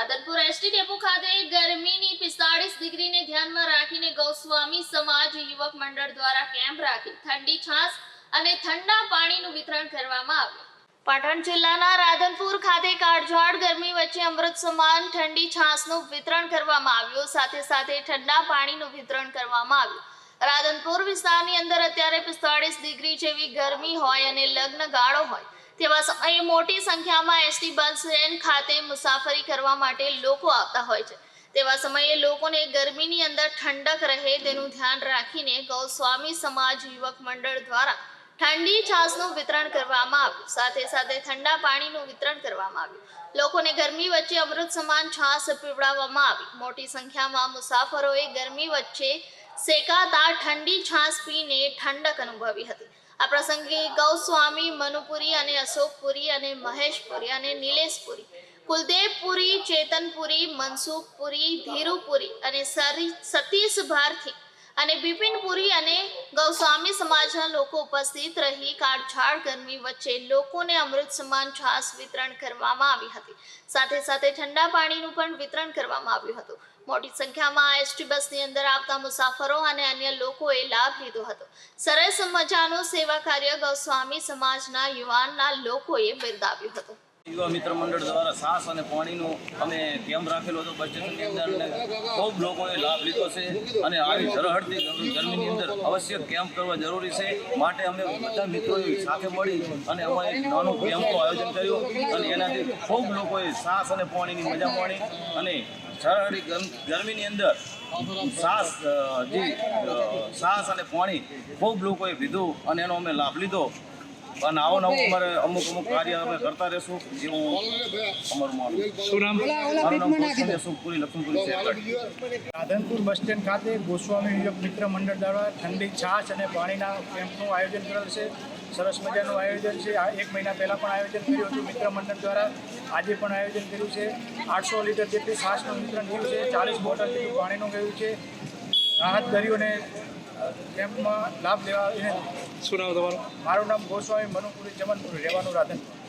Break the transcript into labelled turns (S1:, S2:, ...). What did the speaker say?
S1: Radhanpur ST depot ખાતે ગરમીની પિસ્તાળીસ ડિગ્રીને ધ્યાનમાં રાખીને ગૌસ્વામી સમાજ યુવક મંડળ દ્વારા કેમ્પ રાખી ઠંડી છાશ અને ઠંડા પાણીનું વિતરણ કરવામાં આવ્યું. પાટણ જિલ્લાના રાધનપુર ખાતે કાળઝાળ ગરમી વચ્ચે અમૃત સમાન ઠંડી છાશનું વિતરણ કરવામાં આવ્યું. સાથે સાથે ઠંડા પાણીનું વિતરણ કરવામાં આવ્યું. રાધનપુર વિસ્તારની અંદર અત્યારે પિસ્તાળીસ ડિગ્રી જેવી ગરમી હોય અને લગ્ન ગાળો હોય. તેવા સમયે મોટી સંખ્યામાં એસટી બસ સ્ટેન્ડ ખાતે મુસાફરી કરવા માટે લોકો આવતા હોય છે. તેવા સમયે લોકોને ગરમીની અંદર ઠંડક રહે તેનું ધ્યાન રાખીને ગૌસ્વામી સમાજ યુવક મંડળ દ્વારા ઠંડી છાશનું વિતરણ કરવામાં આવ્યું. સાથે સાથે ઠંડા પાણીનું વિતરણ કરવામાં આવ્યું. લોકોને ગરમી વચ્ચે અમૃત સમાન છાશ પીવડાવવામાં આવી. મોટી સંખ્યામાં મુસાફરોએ ગરમી વચ્ચે શેકાતા ઠંડી છાશ પીને ઠંડક અનુભવી હતી. આ પ્રસંગે ગૌસ્વામી, મનુપુરી અને અશોકપુરી અને મહેશપુરી અને નિલેશપુરી, કુલદેવપુરી, ચેતનપુરી, મનસુખપુરી, ધીરુપુરી અને સરી, સતીશ ભારથી અને બિપિનપુરી અને ગૌસ્વામી સમાજના લોકો ઉપસ્થિત રહી કાળછાળ ગરમી વચ્ચે લોકોને અમૃત સમાન છાશ વિતરણ કરવામાં આવી હતી. સાથે સાથે ઠંડા પાણીનું પણ વિતરણ કરવામાં આવ્યું હતું. મોટી સંખ્યામાં એસટી બસની અંદર આવતા મુસાફરો અને અન્ય લોકોએ લાભ લીધો હતો. સરસ મજાનું સેવા કાર્ય ગૌસ્વામી સમાજના યુવાનના લોકોએ બિરદાવ્યું હતું.
S2: યુવા મિત્ર મંડળ દ્વારા સાસ અને પાણીનું અમે કેમ્પ રાખેલો હતો બસ અંદર અને ખૂબ લોકોએ લાભ લીધો છે અને આવી ધરહડતી ગરમીની અંદર અવશ્ય કેમ્પ કરવા જરૂરી છે. માટે અમે બધા મિત્રોએ સાથે મળી અને અમે એક નાનું કેમ્પનું આયોજન કર્યું અને એનાથી ખૂબ લોકોએ સાસ અને પાણીની મજા માણી અને સરહડી ગરમીની અંદર સાસ જે સાસ અને પાણી ખૂબ લોકોએ પીધું અને એનો અમે લાભ લીધો. અને આવો નવો અમારે અમુક અમુક કાર્ય અમે કરતા રહેશું જેવું અમારું માનવું
S3: શું નામ? રાધનપુર બસ સ્ટેન્ડ ખાતે ગોસ્વામી યુવક મિત્ર મંડળ દ્વારા ઠંડી છાશ અને પાણીના કેમ્પનું આયોજન કરેલ છે. સરસ મજાનું આયોજન છે. આ એક મહિના પહેલાં પણ આયોજન કર્યું હતું. મિત્ર મંડળ દ્વારા આજે પણ આયોજન કર્યું છે. આઠસો લીટર જેટલી છાશનું વિતરણ થયું છે. ચાલીસ બોટલ જેટલું પાણીનું ગયું છે. રાહત દરીઓને કેમ્પમાં લાભ લેવા એને
S4: શું નામ તમારું?
S3: મારું નામ ગોસ્વામી મનુપુરી ચમનપુરી. રહેવાનું રાધનપુર.